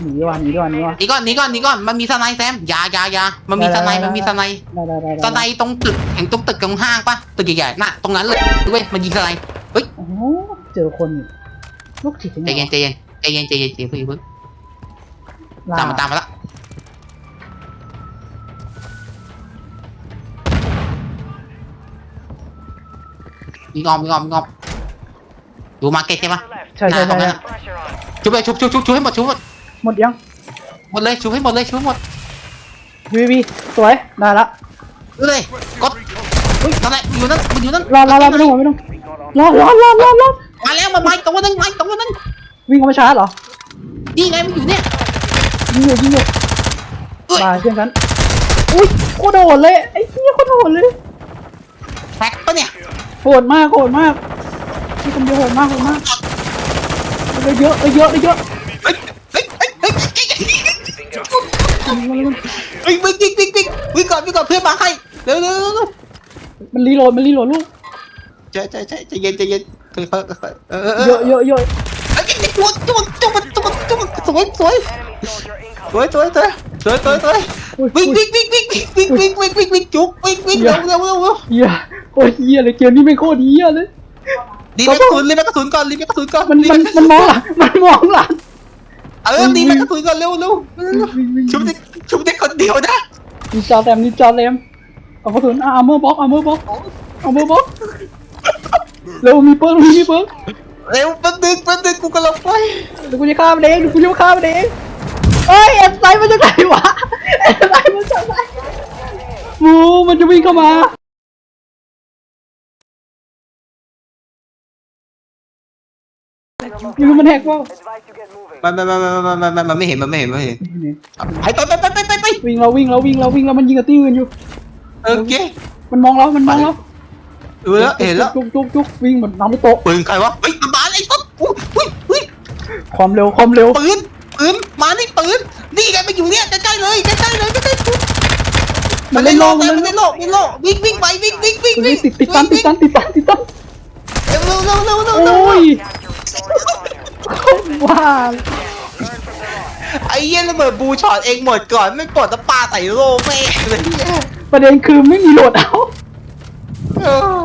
หนีดีกว่าหนีดีกว่าหนีดีกว่าหนีก่อนหนีก่อนหนีก่อนมันมีสไนด์แซมอยาอยาอยามันมีสไนด์มันมีสไนด์ได้ได้ได้สไนด์ตรงตึกเห็นตรงตึกตรงห้างปะตึกใหญ่ๆน่ะตรงนั้นเลยเว้ยมันยิงสไนด์เฮ้ยโอ้โหเจอคนอีกลูกจิตใจเย็นใจเย็นใจเย็นใจเย็นใจเย็นเพิ่งเพิ่งตามมาตามมาละมีงอมมีงอมมีงอมดูมาร์เก็ตใช่ปะใช่ใช่หน้าตรงนั้ใช่นอะชุบเลยชุบชุบชุบชุบให้หมดชุบหมด หมดยังหมดเลยชุบให้หมดเลยชุบให้หมดวีวีสวยได้ละเลยกดอุ้ยนั่นแหละอยู่นั่นมันอยู่นั่นรอรอรอไม่ต้องไม่ต้องรอรอรอรอรอมาแล้วมาไม้ตัวนึงไม้ตัวนึงวิ่งเข้ามาชาร์จเหรอนี่ไงมันอยู่เนี่ยยิงอยู่ยิงอยู่เอ้ยมาเพื่อนกันอุ้ยโคตรโหดเลยไอ้เหี้ยโคตรโหดเลยแฟกปะเนี่ยโหดมากโหดมากที่คนเดียวโหดมากโหดมากเลยเยอะเลยเยอะเลยเยอะเฮ้ยเฮ้ยเฮ้ยเฮ้ย มันเฮ้ยวิ่งวิ่งวิ่งวิ่งวิ่งก่อนวิ่งก่อนเพื่อนมาให้เร็วเร็วเร็วเร็วมันรีโหลดมันรีโหลดลูกใช่ใช่ใช่ใจเย็นใจเย็นค่อยค่อยค่อยเออเออเอเยออะเยอะเยอะไอ้ยไอ้ตัวตัวตัวตัวตัวสวยสวยสวยสวยสวยสวยสวยสวยอุ้ยวิ่งอุ้ยวิ่งวิ่งวิ่งวิ่งวิ่งวิ่งวิ่งวิ่งวิ่งจุกวิ่งวิ่งเร็วเร็วเร็วเร็วเหี้ยโอ้ยเหี้ยเลยเกมนี้ไม่งโคตรเหี้ยเลย รีบไปกระสุนรีบไปกระสุนก่อนรีบไปกระสุนก่อนมันมันมันมองหลังมันมองหลัง เออรีบไปกระสุนก่อนเร็วเร็วชุบเด็กชุบเด็กคนเดียวนะนินจาแรมนินจาแรมเอากระสุนอาร์เมอร์บ็อกอาร์เมอร์บ็อกอาร์เมอร์บ็อกเร็วมีเปิ้ลมีเปิ้ลเร็วแป๊บนึงแป๊บนึงกูกำลังไปเดี๋ยวกูจะฆ่ามันเองเดี๋ยวกูจะฆ่ามันเองเอ้ยแอบไซมันจะไหนวะแอบไซมันจะไหนหมูมันจะวิ่งเข้ามา ไม่รู้มันแหกว่ามันมันมันมันมันมันมันไม่เห็นมันไม่เห็นมันไม่เห็นไปไปไปไปไปไปวิ่งเราวิ่งเราวิ่งเราวิ่งเรามันยิงกับที่อื่นอยู่โอเคมันมองเรามันมองเราเออเห็นแล้วจุกจุกจุกวิ่งเหมือนน้ำไม่โตะปืนใครวะเฮ้ยมันมาไอ้ต้นอุ้ยอุ้ยอุ้ยความเร็วความเร็วปืนปืนมานี่ปืนนี่ไงมันอยู่เนี่ยใกล้ๆเลยใกล้ๆเลยใกล้ๆมันเล่นโลมัมันนเล่เล่นนโลโลวิ่งโลวิ่งวิ่งไปวิ่งวิ่งวิ่งวิ่งติดติดตันติดตันติดตันติดตันเร็วเร็วเร็วเร็วเร็วโอ้ย ว้าไอ้เหี้ยระเบิดบูช็อตเองหมดก่อนไม่ปลดแล้วปาใส่โลแม่งเลยประเด็นคือไม่มีโหลดเอา เออ